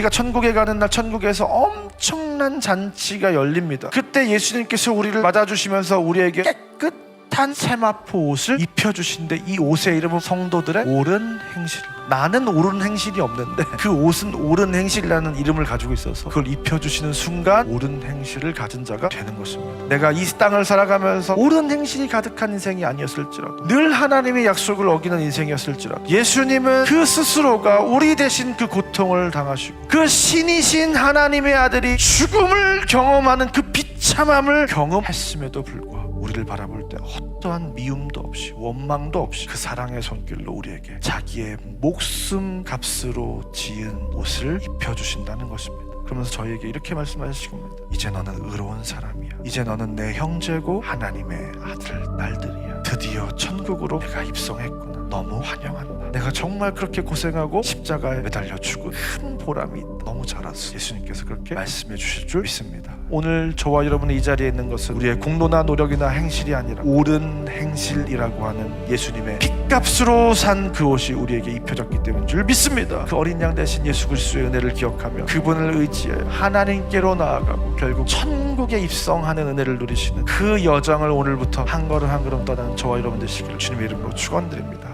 우리가 천국에 가는 날 천국에서 엄청난 잔치가 열립니다. 그때 예수님께서 우리를 맞아주시면서 우리에게 깨끗 한 세마포 옷을 입혀주신데 이 옷의 이름은 성도들의 옳은 행실. 나는 옳은 행실이 없는데 그 옷은 옳은 행실이라는 이름을 가지고 있어서 그걸 입혀주시는 순간 옳은 행실을 가진 자가 되는 것입니다. 내가 이 땅을 살아가면서 옳은 행실이 가득한 인생이 아니었을지라도 늘 하나님의 약속을 어기는 인생이었을지라도 예수님은 그 스스로가 우리 대신 그 고통을 당하시고 그 신이신 하나님의 아들이 죽음을 경험하는 그 비참함을 경험했음에도 불구하고 우리를 바라볼 때 어떠한 미움도 없이 원망도 없이 그 사랑의 손길로 우리에게 자기의 목숨 값으로 지은 옷을 입혀주신다는 것입니다. 그러면서 저희에게 이렇게 말씀하시는 겁니다. 이제 너는 의로운 사람이야. 이제 너는 내 형제고 하나님의 아들 딸들이야. 드디어 천국으로 내가 입성했구나. 너무 환영한다. 내가 정말 그렇게 고생하고 십자가에 매달려 죽은 큰 보람이. 너무 잘았어. 예수님께서 그렇게 말씀해 주실 줄 믿습니다. 오늘 저와 여러분이 이 자리에 있는 것은 우리의 공로나 노력이나 행실이 아니라 옳은 행실이라고 하는 예수님의 핏값으로 산 그 옷이 우리에게 입혀졌기 때문인 줄 믿습니다. 그 어린 양 대신 예수 그리스도의 은혜를 기억하며 그분을 의지하여 하나님께로 나아가고 결국 천국에 입성하는 은혜를 누리시는 그 여정을 오늘부터 한 걸음 한 걸음 떠나는 저와 여러분 되시기를 주님의 이름으로 축원드립니다.